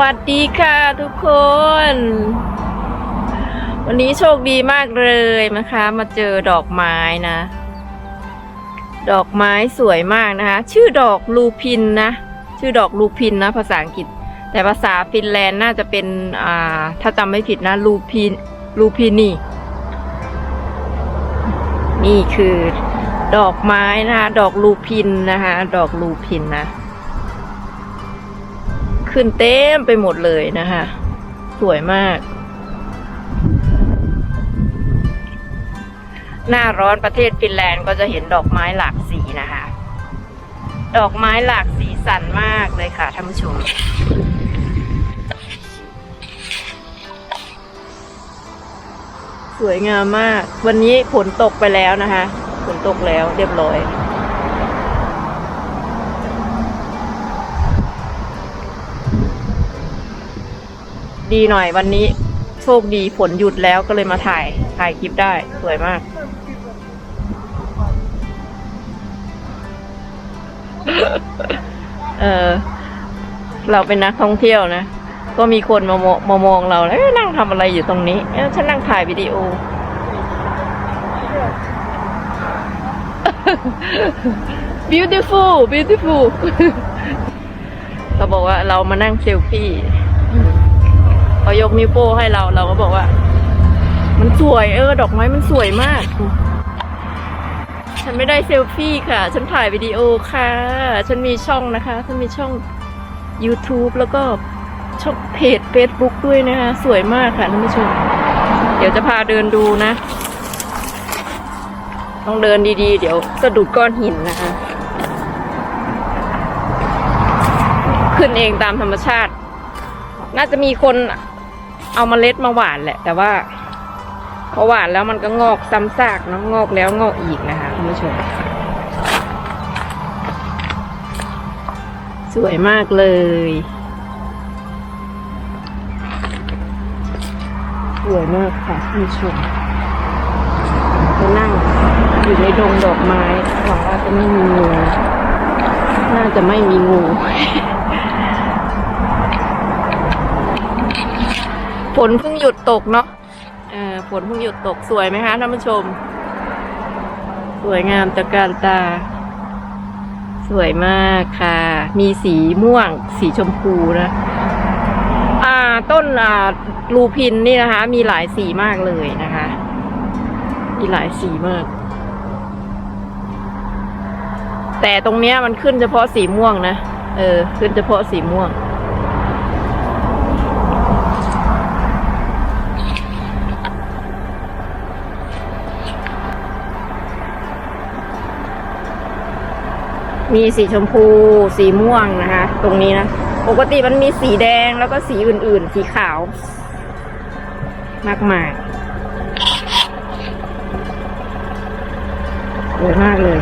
วัสดีค่ะทุกคน วันนี้โชคดีมากเลยนะคะ มาเจอดอกไม้นะ ดอกไม้สวยมากนะคะ ชื่อดอกลูพินนะ ชื่อดอกลูพินนะ ภาษาอังกฤษ แต่ภาษาฟินแลนด์น่าจะเป็นอ่าถ้าจำไม่ผิดนะลูพินลูพินีนี่คือดอกไม้นะคะ ดอกลูพินนะคะ ดอกลูพินนะ ขึ้นเต็มไปหมดเลยนะคะ สวยมาก หน้าร้อนประเทศฟินแลนด์ก็จะเห็นดอกไม้หลากสีนะคะ ดอกไม้หลากสีสันมากเลยค่ะท่านผู้ชมสวยงามมาก วันนี้ฝนตกไปแล้วนะคะ ฝนตกแล้วเรียบร้อย ดีหน่อยวันนี้โชคดีฝนหยุดแล้วก็เลยมาถ่ายถ่ายคลิปได้สวยมาก เออเราเป็นนักท่องเที่ยวนะ ก็มีคนมามองมามองเราแล้วนั่งทำอะไรอยู่ตรงนี้เอ๊ะฉันนั่งถ่ายวิดีโอ beautiful beautiful เขาบอกว่าเรามานั่งเซลฟี่ เขายกนิ้วโป้ให้เราเราก็บอกว่า มันสวยเออ ดอกไม้มันสวยมาก ฉันไม่ได้เซลฟี่ค่ะ ฉันถ่ายวิดีโอค่ะ ฉันมีช่องนะคะ ฉันมีช่อง YouTube แล้วก็ช่องเพจ Facebook ด้วยนะคะ สวยมากค่ะท่านผู้ชม เดี๋ยวจะพาเดินดูนะ ต้องเดินดีๆ เดี๋ยวสะดุดก้อนหินนะคะ ขึ้นเองตามธรรมชาติ น่าจะมีคน เอามาเล็ดมาหวานแหละ แต่ว่าพอหวานแล้วมันก็งอกซ้ำซากเนาะงอกแล้วงอกอีกนะคะคุณผู้ชม สวยมากเลยสวยมากค่ะคุณผู้ชมจะนั่งอยู่ในดงดอกไม้หวังว่าจะไม่มีงู น่าจะไม่มีงู ฝนเพิ่งหยุดตกเนาะเออฝนเพิ่งหยุดตกสวยไหมคะท่านผู้ชม สวยงามตะการตา สวยมากค่ะ มีสีม่วง สีชมพูนะ อ่าต้นอ่าลูพินนี่นะคะ มีหลายสีมากเลยนะคะ มีหลายสีมาก แต่ตรงเนี้ยมันขึ้นเฉพาะสีม่วงนะ เออ ขึ้นเฉพาะสีม่วง มีสีชมพู สีม่วงนะคะ ตรงนี้นะ ปกติมันมีสีแดงแล้วก็สีอื่นๆ สีขาว มากมายสวยมากเลย